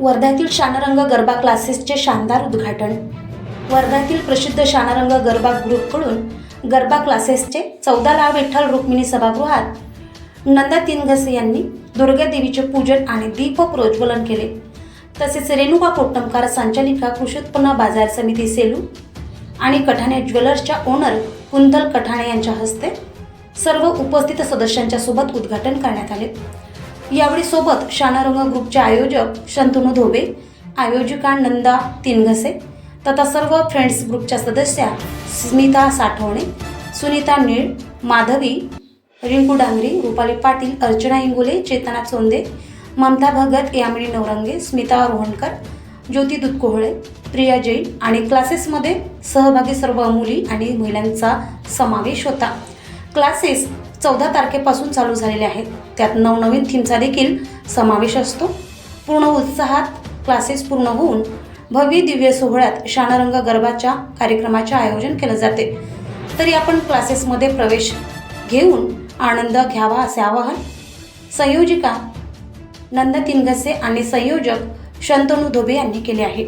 वर्ध्यातील शानरंग गरबा क्लासेसचे शानदार उद्घाटन. वर्ध्यातील प्रसिद्ध शानरंग गरबा ग्रुपकडून गरबा क्लासेसचे चौदा लाव विठ्ठल रुक्मिणी सभागृहात नंदा तिनघसे यांनी दुर्गा देवीचे पूजन आणि दीप प्रज्वलन केले. तसेच रेणुका कोट्टमकार संचालिका कृषी उत्पन्न बाजार समिती सेलू आणि कठाणे ज्वेलर्सच्या ओनर कुंतल कठाणे यांच्या हस्ते सर्व उपस्थित सदस्यांच्या सोबत उद्घाटन करण्यात आले. यावेळी सोबत शानारंग ग्रुपचे आयोजक शंतनू धोबे आयोजिका नंदा तिनघसे तथा सर्व फ्रेंड्स ग्रुपच्या सदस्या स्मिता साठवणे सुनीता नीळ माधवी रिंकू डांगरी रुपाली पाटील अर्चना इंगोले चेतना चोंदे ममता भगत यामिनी नवरंगे स्मिता रोहणकर ज्योती दुधकोहळे प्रिया जैन आणि क्लासेसमध्ये सहभागी सर्व मुली आणि महिलांचा समावेश होता. क्लासेस चौदा तारखेपासून चालू झालेले आहेत. त्यात नवनवीन थीमचा देखील समावेश असतो. पूर्ण उत्साहात क्लासेस पूर्ण होऊन भव्य दिव्य सोहळ्यात शानरंग गरबाच्या कार्यक्रमाचे आयोजन केले जाते. तरी आपण क्लासेसमध्ये प्रवेश घेऊन आनंद घ्यावा असे आवाहन संयोजिका नंद तिनगसे आणि संयोजक शंतनू धोबे यांनी केले आहे.